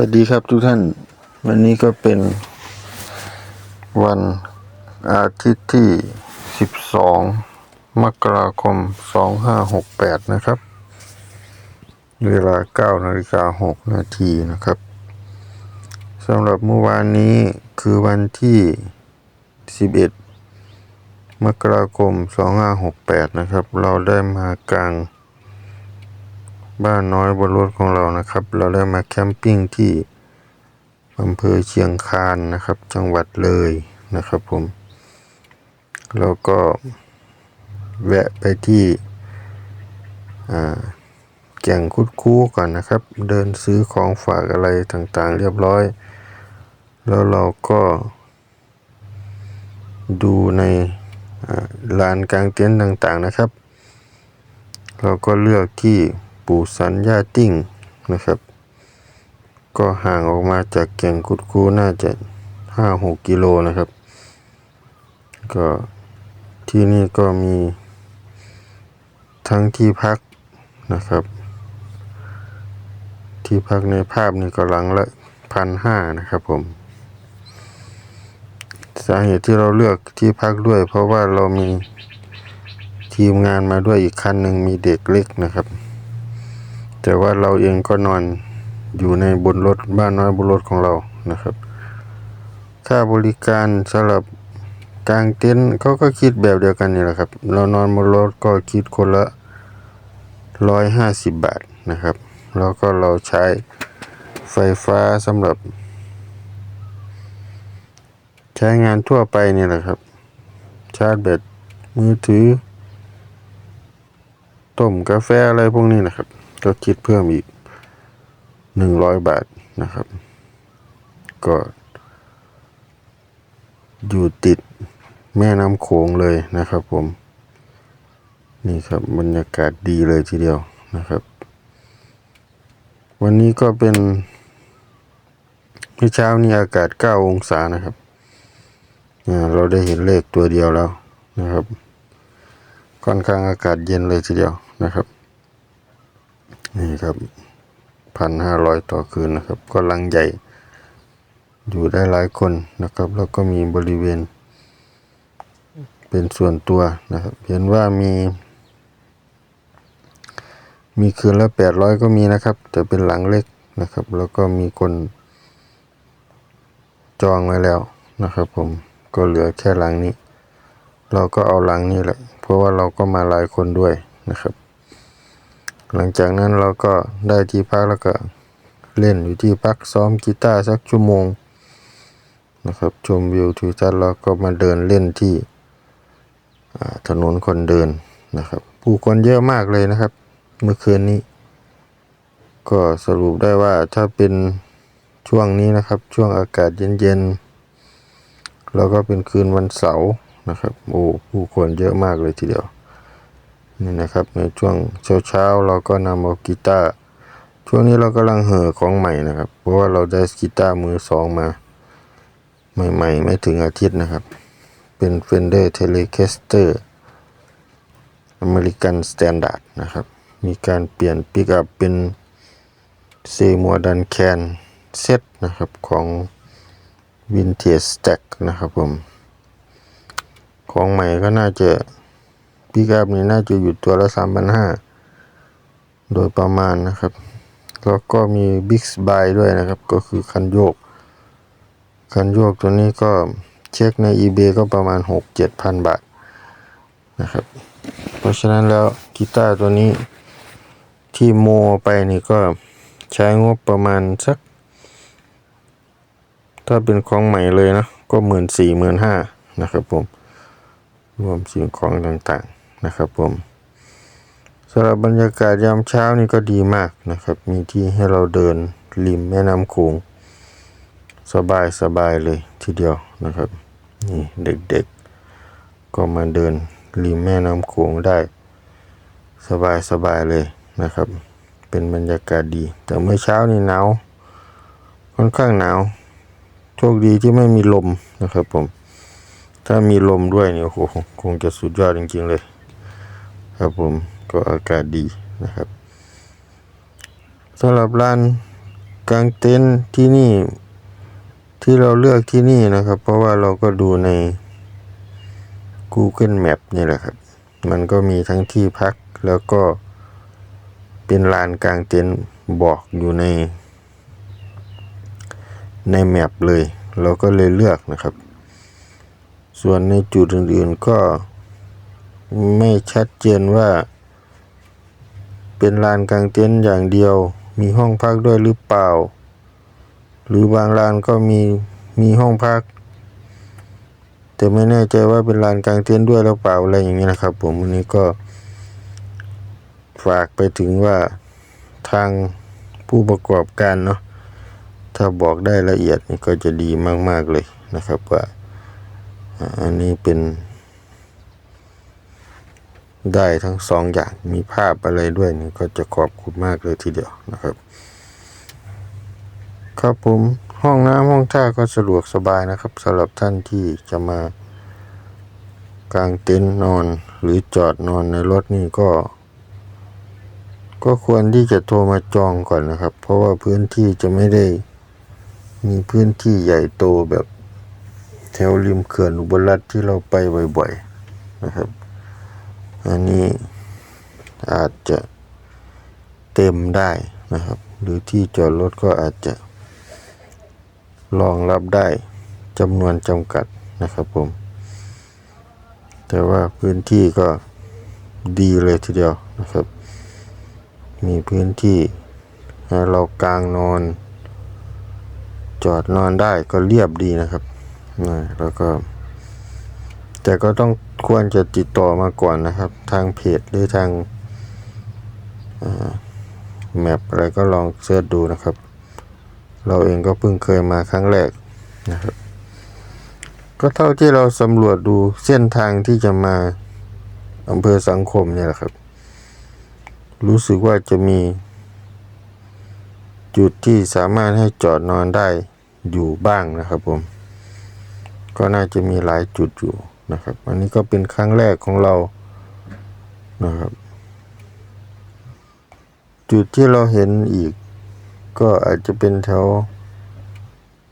วัสดีครับทุกท่าน วันนี้ก็เป็นวันอาทิตย์ที่ 12 มกราคม 2568 นะครับ เวลา9นาฬิกา6นาทีนะครับสำหรับเมื่อวานนี้คือวันที่ 11 มกราคม 2568 นะครับ เราได้มากลาง บ้านน้อยบนรถของเรานะครับ เราได้มาแคมปิ้งที่อำเภอเชียงคานนะครับ จังหวัดเลยนะครับผม แล้วก็แวะไปที่แก่งคุดคู้ก่อนนะครับ เดินซื้อของฝากอะไรต่างๆ เรียบร้อย แล้วเราก็ดูในลานกลางเต็นท์ต่างๆนะครับ เราก็เลือกที่ ปู่สันย่าติ้งนะครับ ก็ห่างออกมาจากแก่งคุดคูน่าจะห้าหกกิโลนะครับ ก็ที่นี่ก็มีทั้งที่พักนะครับ ที่พักในภาพนี่ก็หลังละพันห้านะครับผม สาเหตุที่เราเลือกที่พักด้วย เพราะว่าเรามีทีมงานมาด้วยอีกคันหนึ่งมีเด็กเล็กนะครับ แต่ว่าเราเองก็นอนอยู่ในบนรถบ้านน้อยบนรถของเรานะครับ ค่าบริการสำหรับกลางเต็นท์เขาก็คิดแบบเดียวกันนี่แหละครับ เรานอนบนรถก็คิดคนละร้อยห้าสิบบาทนะครับ แล้วก็เราใช้ไฟฟ้าสำหรับ ใช้งานทั่วไปนี่แหละครับ ชาร์จแบตมือถือ ต้มกาแฟอะไรพวกนี้นะครับ ก็คิดเพิ่มอีกหนึ่งร้อยบาทนะครับ ก็อยู่ติดแม่น้ำโขงเลยนะครับผม นี่ครับบรรยากาศดีเลยทีเดียวนะครับ วันนี้ก็เป็นเมื่อเช้านี้อากาศ 9 องศานะครับเราได้เห็นเลขตัวเดียวแล้วนะครับ ค่อนข้างอากาศเย็นเลยทีเดียวนะครับ นี่ครับพันห้าร้อยต่อคืนนะครับก็ลังใหญ่ อยู่ได้หลายคนนะครับ แล้วก็มีบริเวณ เป็นส่วนตัวนะครับ เห็นว่ามี มีคืนละแปดร้อยก็มีนะครับ แต่เป็นหลังเล็กนะครับ แล้วก็มีคน จองไว้แล้วนะครับ ผมก็เหลือแค่หลังนี้ เราก็เอาหลังนี้แหละ เพราะว่าเราก็มาหลายคนด้วยนะครับ หลังจากนั้นเราก็ได้ที่พักแล้วก็เล่นอยู่ที่พักซ้อมกีตาร์สักชั่วโมงนะครับชมวิวทิวทัศน์แล้วก็มาเดินเล่นที่ถนนคนเดินนะครับ ผู้คนเยอะมากเลยนะครับ เมื่อคืนนี้ ก็สรุปได้ว่าถ้าเป็นช่วงนี้นะครับ ช่วงอากาศเย็นๆแล้วก็เป็นคืนวันเสาร์นะครับโอ้ผู้คนเยอะมากเลยทีเดียว นี่นะครับในช่วงเช้าๆเราก็นำเอากีตาร์ช่วงนี้เรากำลังเห่อของใหม่นะครับ เพราะว่าเราได้กีตาร์มือสองมา ใหม่ๆ ไม่ถึงอาทิตย์นะครับ เป็น Fender Telecaster American Standard นะครับ มีการเปลี่ยนปิกอัพเป็นเซมัวดันแคนเซตนะครับของ Vintage Stack นะครับผม ของใหม่ก็น่าจะ ปิกอัพนี่น่าจะอยู่ตัวละสามพันห้าโดยประมาณนะครับ แล้วก็มี Big s b y ด้วยนะครับ ก็คือคันโยก คันโยกตัวนี้ก็เช็คใน eBay ก็ประมาณ 6 7พันบาทนะครับ เพราะฉะนั้นแล้วกีตาร์ตัวนี้ที่โมไปนี่ก็ใช้งบประมาณสัก ถ้าเป็นของใหม่เลยนะ ก็หมื่นสี่หมื่นห้านะครับผม รวมสิ่งของต่างๆ นะครับผมสำหรับบรรยากาศยามเช้านี่ก็ดีมากนะครับ มีที่ให้เราเดินริมแม่น้ำโขงสบายสบายเลยทีเดียวนะครับ นี่เด็กๆ ก็มาเดินริมแม่น้ำโขงได้ สบายสบายเลยนะครับ เป็นบรรยากาศดี แต่เมื่อเช้านี่หนาวค่อนข้างหนาวโชคดีที่ไม่มีลมนะครับผม ถ้ามีลมด้วยเนี่ยโอ้โหคงจะสุดยอดจริงๆเลย ครับผมก็อากาศดีนะครับสำหรับร้านกางเต็นท์ที่นี่ที่เราเลือกที่นี่นะครับ เพราะว่าเราก็ดูใน Google Map นี่แหละครับ มันก็มีทั้งที่พักแล้วก็เป็นลานกลางเต็นท์บอกอยู่ใน ในแมปเลย เราก็เลยเลือกนะครับ ส่วนในจุดอื่นๆก็ ไม่ชัดเจนว่า เป็นลานกลางเต็นท์อย่างเดียว มีห้องพักด้วยหรือเปล่า หรือบางลานก็มีมีห้องพัก แต่ไม่แน่ใจว่าเป็นลานกลางเต็นท์ด้วยหรือเปล่าอะไรอย่างนี้นะครับ ผมวันนี้ก็ฝากไปถึงว่าทางผู้ประกอบการเนาะถ้าบอกได้ละเอียดนี่ก็จะดีมาก ๆ เลยนะครับว่าอ่าอันนี้เป็น ได้ทั้งสองอย่างมีภาพอะไรด้วยนี่ก็จะขอบคุณมากเลยทีเดียวนะครับ ครับผมห้องน้ำห้องท่าก็สะดวกสบายนะครับสำหรับท่านที่จะมากางเต็นท์นอนหรือจอดนอนในรถนี่ก็ ก็ควรที่จะโทรมาจองก่อนนะครับ เพราะว่าพื้นที่จะไม่ได้ มีพื้นที่ใหญ่โตแบบแถวริมเขื่อนอุบลรัตที่เราไปบ่อยๆนะครับ อันนี้อาจจะเต็มได้นะครับ หรือที่จอดรถก็อาจจะรองรับได้จำนวนจำกัดนะครับผม แต่ว่าพื้นที่ก็ดีเลยทีเดียวนะครับ มีพื้นที่ให้เรากางนอน จอดนอนได้ก็เรียบดีนะครับนะแล้วก็ แต่ก็ต้องควรจะติดต่อมาก่อนนะครับ ทางเพจหรือทางแมปอะไรก็ลองเสิร์ชดูนะครับ เราเองก็เพิ่งเคยมาครั้งแรกนะครับ ก็เท่าที่เราสำรวจดูเส้นทางที่จะมาอำเภอสังคมเนี่ยแหละครับ รู้สึกว่าจะมี จุดที่สามารถให้จอดนอนได้อยู่บ้างนะครับผม ก็น่าจะมีหลายจุดอยู่ นะครับ อันนี้ก็เป็นครั้งแรกของเรานะครับ จุดที่เราเห็นอีก ก็อาจจะเป็นแถว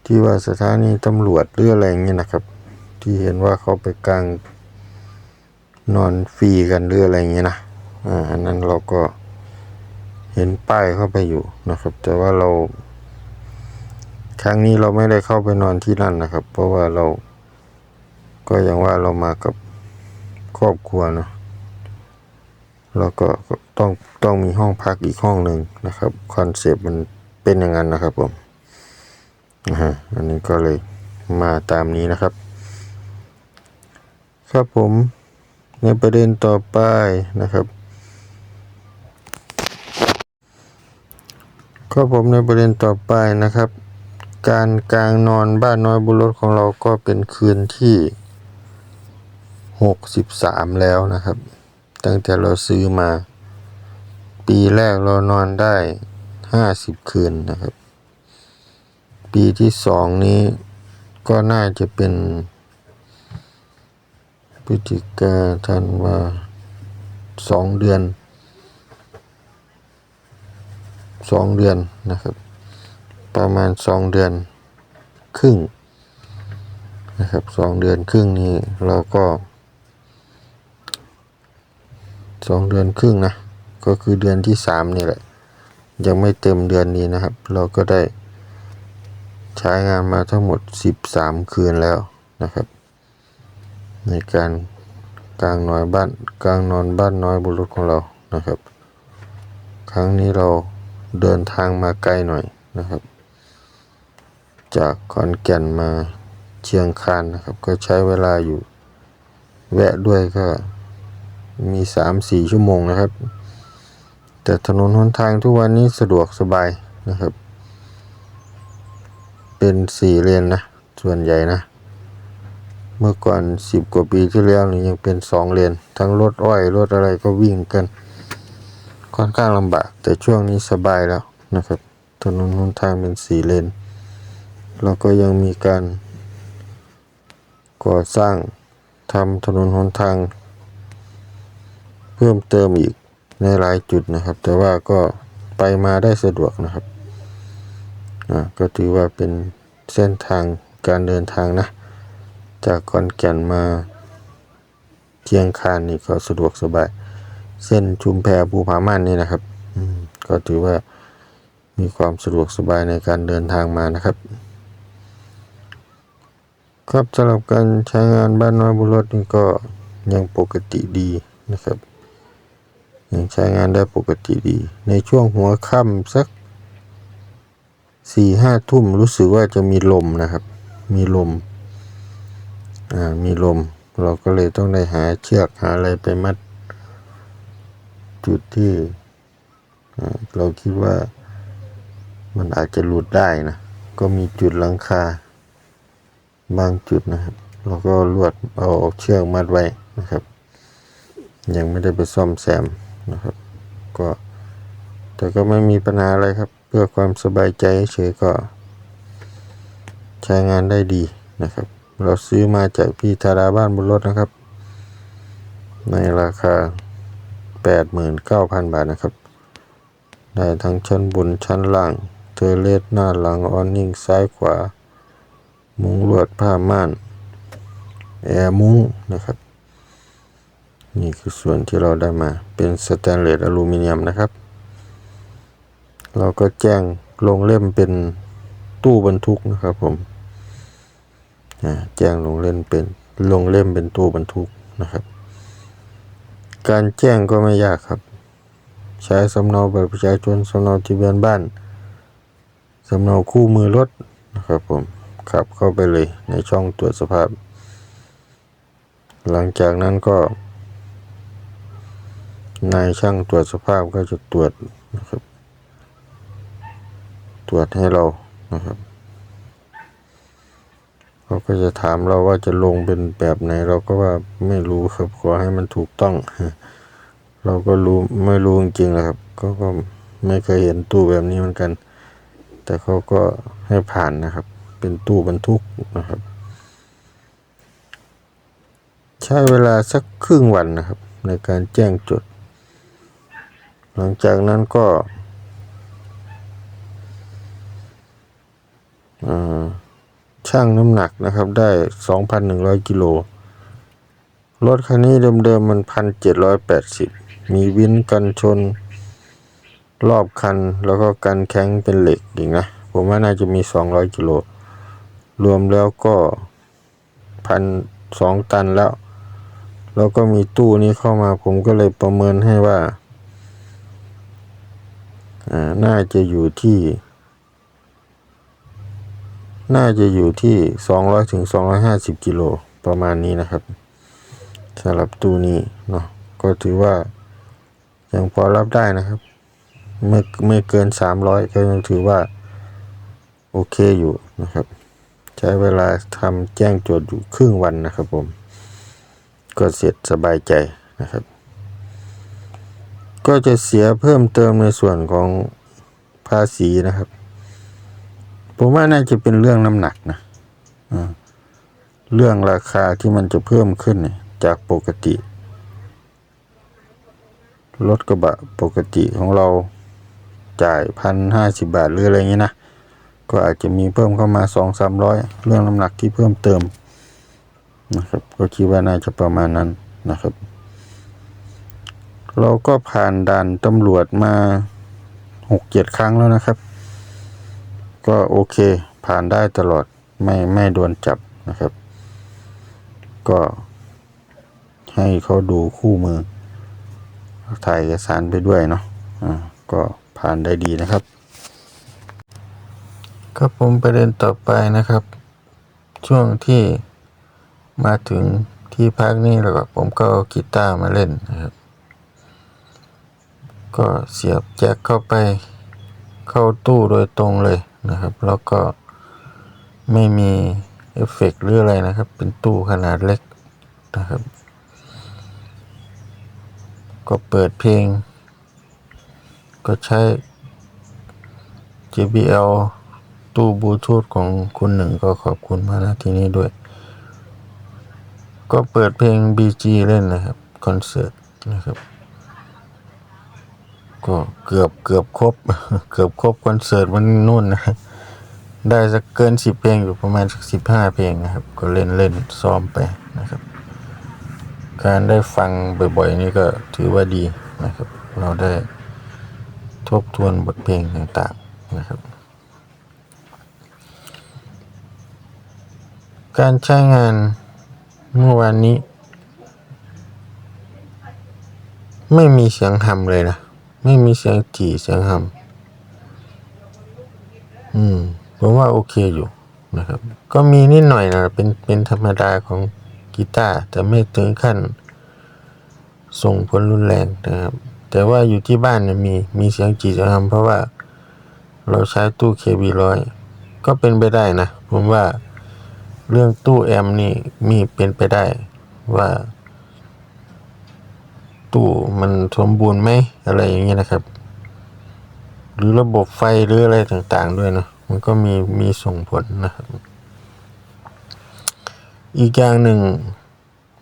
ที่ว่าสถานีตำรวจหรืออะไรเงี้ยนะครับ ที่เห็นว่าเขาไปกลางนอนฟรีกันหรืออะไรเงี้ยนะอันนั้นเราก็เห็นป้ายเข้าไปอยู่นะครับ แต่ว่าเรา ครั้งนี้เราไม่ได้เข้าไปนอนที่นั่นนะครับ เพราะว่าเรา ก็อย่างว่าเรามากับครอบครัวเนาะแล้วก็ต้องต้องมีห้องพักอีกห้องหนึ่งนะครับคอนเซปต์มันเป็นอย่างนั้นนะครับผมนะฮะอันนี้ก็เลยมาตามนี้นะครับ ครับผมในประเด็นต่อไปนะครับก็ผมในประเด็นต่อไปนะครับ การกลางนอนบ้านน้อยบุญรถของเราก็เป็นคืนที่ หกสิบสามแล้วนะครับ ตั้งแต่เราซื้อมา ปีแรกเรานอนได้ห้าสิบคืนนะครับ ปีที่สองนี้ก็น่าจะเป็นพฤศจิกาธันวาสองเดือนสองเดือนนะครับ ประมาณสองเดือนครึ่งนะครับสองเดือนครึ่งนี้เราก็ สองเดือนครึ่งนะ ก็คือเดือนที่สามนี่แหละ ยังไม่เต็มเดือนนี้นะครับ เราก็ได้ ใช้งานมาทั้งหมดสิบสามคืนแล้วนะครับ ในการกลางนอนบ้านกลางนอนบ้านน้อยบุรุษของเรานะครับ ครั้งนี้เราเดินทางมาไกลหน่อยนะครับ จากขอนแก่นมาเชียงคานนะครับ ก็ใช้เวลาอยู่ แวะด้วยก็ มีสามสี่ชั่วโมงนะครับ แต่ถนนหนทางทุกวันนี้สะดวกสบายนะครับ เป็นสี่เลนนะ ส่วนใหญ่นะ เมื่อก่อนสิบกว่าปีที่แล้วนี่ยังเป็นสองเลน ทั้งรถอ้อยรถอะไรก็วิ่งกัน ค่อนข้างลำบาก แต่ช่วงนี้สบายแล้วนะครับ ถนนหนทางเป็นสี่เลน แล้วก็ยังมีการก่อสร้างทำถนนหนทาง พิ่มเติมอีกในหลายจุดนะครับ แต่ว่าก็ไปมาได้สะดวกนะครับก็ถือว่าเป็นเส้นทางการเดินทางนะ จากขอนแก่นมาเชียงคานนี่ก็สะดวกสบาย เส้นชุมแพภูผาม่านนี่นะครับก็ถือว่ามีความสะดวกสบายในการเดินทางมานะครับ ครับสำหรับการใช้งานบ้านน้อยบุรถนี่ก็ยังปกติดีนะครับ ยังใช้งานได้ปกติดี ในช่วงหัวค่ำสักสี่ห้าทุ่มรู้สึกว่าจะมีลมนะครับ มีลม อ่า มีลม เราก็เลยต้องได้หาเชือกหาอะไรไปมัด จุดที่เราคิดว่ามันอาจจะหลุดได้นะ ก็มีจุดหลังคา บางจุดนะครับ เราก็ลวดเอาเชือกมัดไว้นะครับ ยังไม่ได้ไปซ่อมแซม นะครับ ก็แต่ก็ไม่มีปัญหาอะไรครับ เพื่อความสบายใจเฉยก็ ใช้งานได้ดีนะครับ เราซื้อมาจากพี่ธาราบ้านบนรถนะครับ ในราคา 89,000 บาทนะครับ ได้ทั้งชั้นบนชั้นล่างเทอร์เลสหน้าหลังออนนิ่งซ้ายขวา มุ้งลวดผ้าม่าน แอร์มุ้งนะครับ นี่คือส่วนที่เราได้มาเป็นสแตนเลสอลูมิเนียมนะครับ เราก็แจ้งลงเล่มเป็นตู้บรรทุกนะครับผมแจ้งลงเล่มเป็นลงเล่มเป็นตู้บรรทุกนะครับ การแจ้งก็ไม่ยากครับ ใช้สำเนาบัตรประชาชนสำเนาทะเบียนบ้านสำเนาคู่มือรถนะครับผมขับเข้าไปเลยในช่องตรวจสภาพ หลังจากนั้นก็ นายช่างตรวจสภาพก็จะตรวจนะครับ ตรวจให้เรานะครับเขาก็จะถามเราว่าจะลงเป็นแบบไหน เราก็ว่าไม่รู้ครับขอให้มันถูกต้อง เราก็รู้ไม่รู้จริงๆนะครับ ก็ก็ไม่เคยเห็นตู้แบบนี้เหมือนกัน แต่เขาก็ให้ผ่านนะครับ เป็นตู้บรรทุกนะครับ ใช้เวลาสักครึ่งวันนะครับ ในการแจ้งจด หลังจากนั้นก็ช่างน้ำหนักนะครับได้ 2,100 กิโล รถคันนี้เดิมๆมัน 1,780 มีวินกันชนรอบคัน แล้วก็กันแข้งเป็นเหล็กอีกนะ ผมว่าน่าจะมี 200 กิโล รวมแล้วก็พันสองตันแล้ว แล้วก็มีตู้นี้เข้ามาผมก็เลยประเมินให้ว่า น่าจะอยู่ที่ น่าจะอยู่ที่ 200ถึง250 กิโลประมาณนี้นะครับสำหรับตู้นี้เนาะก็ถือว่ายังพอรับได้นะครับ ไม่ไม่เกิน 300 ก็ยังถือว่า โอเคอยู่นะครับ ใช้เวลาทำแจ้งโจทย์อยู่ครึ่งวันนะครับผม ก็เสร็จสบายใจนะครับ ก็จะเสียเพิ่มเติมในส่วนของภาษีนะครับ ผมว่าน่าจะเป็นเรื่องน้ำหนักนะเรื่องราคาที่มันจะเพิ่มขึ้นจากปกติ รถกระบะปกติของเราจ่ายพันห้าสิบาทหรืออะไรเงี้ยนะก็อาจจะมีเพิ่มเข้ามาสองสามร้อยเรื่องน้ำหนักที่เพิ่มเติมนะครับ ก็คิดว่าน่าจะประมาณนั้นนะครับ เราก็ผ่านด่านตำรวจมาหกเจ็ดครั้งแล้วนะครับ ก็โอเคผ่านได้ตลอดไม่ไม่โดนจับนะครับ ก็ให้เขาดูคู่มือ ถ่ายเอกสารไปด้วยเนาะอ่าก็ผ่านได้ดีนะครับครับผมประเด็นต่อไปนะครับ ช่วงที่มาถึงที่พักนี่แล้วก็ผมก็เอากีตาร์มาเล่นนะครับ ก็เสียบแจ็คเข้าไปเข้าตู้โดยตรงเลยนะครับ แล้วก็ไม่มีเอฟเฟกต์หรืออะไรนะครับ เป็นตู้ขนาดเล็กนะครับ ก็เปิดเพลง ก็ใช้ JBL ตู้บลูทูธของคุณหนึ่งก็ขอบคุณมาณที่นี้ด้วย ก็เปิดเพลง BG เล่นนะครับ คอนเสิร์ตนะครับ ก็เกือบเกือบครบ เกือบครบคอนเสิร์ตวันนู่นนะได้สักเกินสิบเพลงอยู่ประมาณสักสิบห้าเพลงนะครับ ก็เล่นเล่นซ้อมไปนะครับ การได้ฟังบ่อยๆนี่ก็ถือว่าดีนะครับ เราได้ทบทวนบทเพลงต่างๆนะครับ การใช้งานเมื่อวานนี้ ไม่มีเสียงหำเลยนะ ไม่มีเสียงจี่เสียงหำอืมผมว่าโอเคอยู่นะครับ ก็มีนิดหน่อยนะเป็นเป็นธรรมดาของกีตาร์แต่ไม่ถึงขั้น ส่งผลรุนแรงนะครับ แต่ว่าอยู่ที่บ้านเนี่ยมีมีเสียงจีเสียงหำเพราะว่าเราใช้ตู้ KB ร้อยก็เป็นไปได้นะ ผมว่าเรื่องตู้แอมนี่มีเป็นไปได้ว่า ตู้มันสมบูรณ์ไหมอะไรอย่างเงี้ยนะครับ หรือระบบไฟหรืออะไรต่างๆด้วยเนาะมันก็มีมีส่งผลนะครับ อีกอย่างหนึ่ง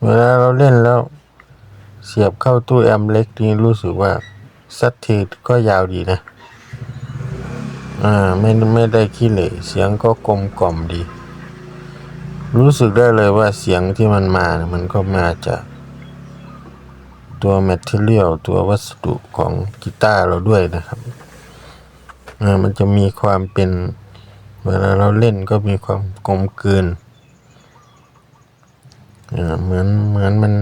เวลาเราเล่นแล้วเสียบเข้าตู้แอมเล็กนี่รู้สึกว่าสัตทีก็ยาวดีนะ อ่าไม่ไม่ได้ขี้เหร่เสียงก็กลมกล่อมดี รู้สึกได้เลยว่าเสียงที่มันมา มันก็มาจาก ตัวแมทเทเรียลตัววัสดุของกีตาร์เราด้วยนะครับอ่ามันจะมีความเป็นเวลาเราเล่นก็มีความกลมกลืนอ่าเหมือนเหมือนมัน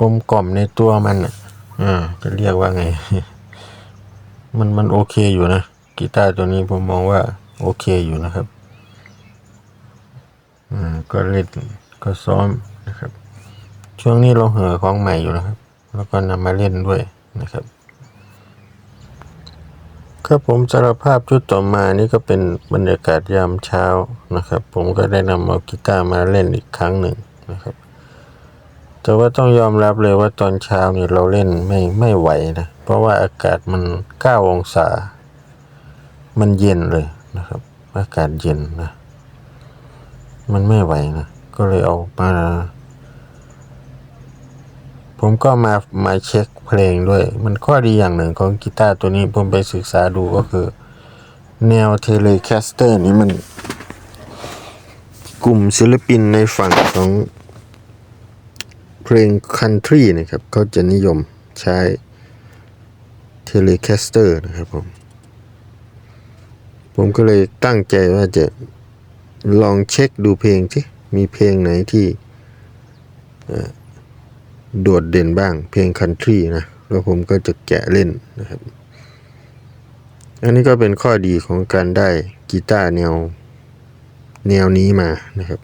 กลมกล่อมในตัวมันอะอ่าจะเรียกว่าไง มันมันโอเคอยู่นะกีตาร์ตัวนี้ผมมองว่าโอเคอยู่นะครับอ่าก็เล่นก็ซ้อมนะครับ ช่วงนี้เราเห่อของใหม่อยู่นะครับ แล้วก็นำมาเล่นด้วยนะครับ ครับผมสารภาพชุดต่อมานี่ก็เป็นบรรยากาศยามเช้านะครับ ผมก็ได้นำเอากีตาร์มาเล่นอีกครั้งหนึ่งนะครับ แต่ว่าต้องยอมรับเลยว่าตอนเช้านี่เราเล่นไม่ไม่ไหวนะ เพราะว่าอากาศมันเก้าองศา มันเย็นเลยนะครับ อากาศเย็นนะ มันไม่ไหวนะ ก็เลยเอามา ผมก็มามาเช็คเพลงด้วย มันข้อดีอย่างหนึ่งของกีตาร์ตัวนี้ผมไปศึกษาดูก็คือ แนวเทเลแคสเตอร์นี่มัน กลุ่มศิลปินในฝั่งของเพลงคันทรีนะครับเขาจะนิยมใช้เทเลแคสเตอร์นะครับผม ผมก็เลยตั้งใจว่าจะลองเช็คดูเพลงที่มีเพลงไหนที่ โดดเด่นบ้าง เพลงคันทรีนะแล้วผมก็จะแกะเล่นนะครับ อันนี้ก็เป็นข้อดีของการได้กีตาร์แนวแนวนี้มานะครับ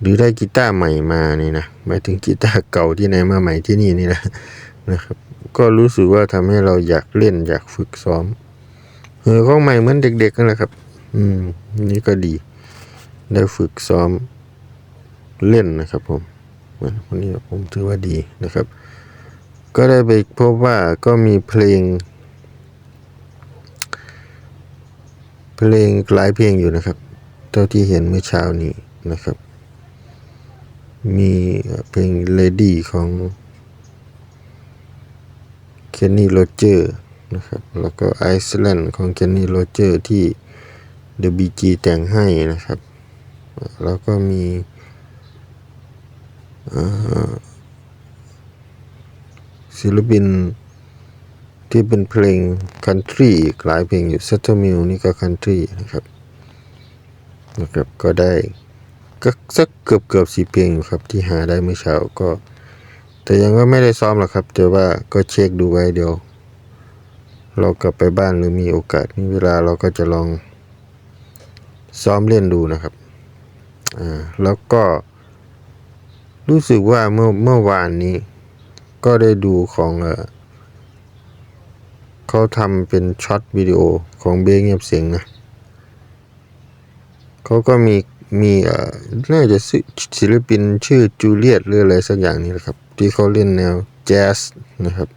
หรือได้กีตาร์ใหม่มานี่นะหมายถึงกีตาร์เก่าที่ไหนมาใหม่ที่นี่นี่นะนะครับ ก็รู้สึกว่าทำให้เราอยากเล่นอยากฝึกซ้อมเออของใหม่เหมือนเด็กๆนั่นแหละครับ อืม นี่ก็ดี ได้ฝึกซ้อมเล่นนะครับผม วันนี้ผมถือว่าดีนะครับ ก็ได้ไปพบว่าก็มีเพลง เพลงหลายเพลงอยู่นะครับ เท่าที่เห็นเมื่อเช้านี้นะครับ มีเพลง Lady ของเคนนี่โรเจอร์นะครับ แล้วก็ Iceland ของเคนนี่โรเจอร์ที่ The BG แต่งให้นะครับ แล้วก็มี ศิลปินที่เป็นเพลงคันทรีอีกหลายเพลงอยู่ s e t t l e m i l นี่ก็คันทรีนะครับนะครับก็ได้ก็สักเกือบเกือบสี่เพลงอยู่ครับที่หาได้เมื่อเช้าก็ แต่ยังก็ไม่ได้ซ้อมหรอกครับ แต่ว่าก็เช็คดูไว้เดี๋ยว เรากลับไปบ้านหรือมีโอกาสมีเวลาเราก็จะลองซ้อมเล่นดูนะครับอ่าแล้วก็ รู้สึกว่าเมื่อเมื่อวานนี้ ก็ได้ดูของเออเขาทำเป็นช็อตวิดีโอของเบงเงียบเสียงนะเขาก็มีมีเอ่อน่าจะศิลปินชื่อจูเลียตหรืออะไรสักอย่างนี้แหละครับ ที่เขาเล่นแนวแจ๊สนะครับ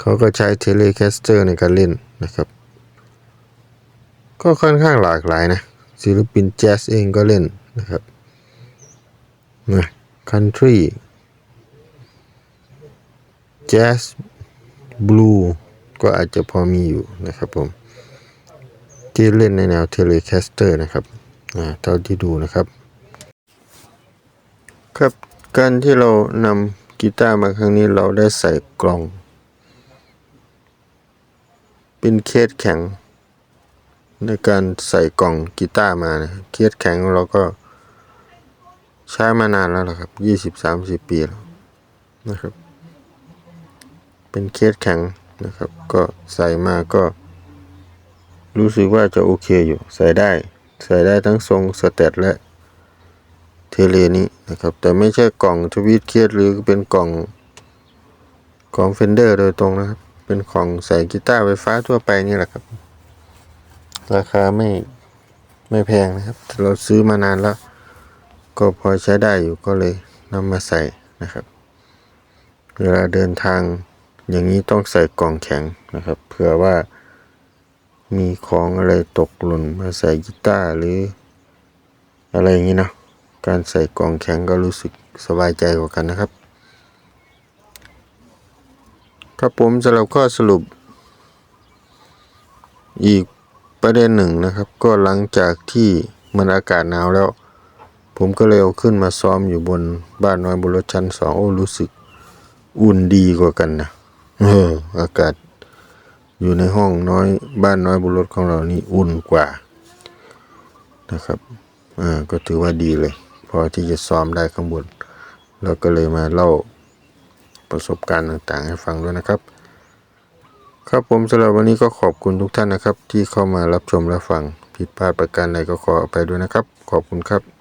เขาก็ใช้เทเลแคสเตอร์ในการเล่นนะครับ ก็ค่อนข้างหลากหลายนะศิลปินแจ๊สเองก็เล่นนะครับนะ คันทรีแจ๊สบลูก็อาจจะพอมีอยู่นะครับผม ที่เล่นในแนวเทเลแคสเตอร์นะครับเท่าที่ดูนะครับ ครับการที่เรานำกีตาร์มาครั้งนี้เราได้ใส่กล่อง เป็นเคสแข็ง ในการใส่กล่องกีตาร์มานะเคสแข็งเราก็ ใช้มานานแล้วล่ะครับยี่สิบสามสิบปีแล้วนะครับ เป็นเคสแข็งนะครับ ก็ใส่มาก็ รู้สึกว่าจะโอเคอยู่ ใส่ได้ ใส่ได้ทั้งทรงสเตตและเทเลนี้นะครับ แต่ไม่ใช่กล่องทวิตเคสหรือเป็นกล่องของเฟนเดอร์โดยตรงนะครับ เป็นของใส่กีตาร์ไฟฟ้าทั่วไปนี่แหละครับ ราคาไม่ไม่แพงนะครับ เราซื้อมานานแล้ว ก็พอใช้ได้อยู่ก็เลยนำมาใส่นะครับ เวลาเดินทางอย่างนี้ต้องใส่กล่องแข็งนะครับเผื่อว่ามีของอะไรตกหล่นมาใส่กีตาร์หรือ อะไรอย่างนี้เนาะการใส่กล่องแข็งก็รู้สึกสบายใจกว่ากันนะครับครับผมสำหรับข้อสรุป อีกประเด็นหนึ่งนะครับ ก็หลังจากที่มันอากาศหนาวแล้ว ผมก็เลยเอาขึ้นมาซ้อมอยู่บนบ้านน้อยบนรถชั้นสองโอ้รู้สึกอุ่นดีกว่ากันนะเอออากาศอยู่ในห้องน้อยบ้านน้อยบนรถของเรานี่อุ่นกว่านะครับอ่าก็ถือว่าดีเลย พอที่จะซ้อมได้ข้างบนเราก็เลยมาเล่าประสบการณ์ต่างๆ ให้ฟังด้วยนะครับ ครับผมสำหรับวันนี้ก็ขอบคุณทุกท่านนะครับ ที่เข้ามารับชมและฟังผิดพลาดประการใดก็ขออภัยด้วยนะครับ ขอบคุณครับ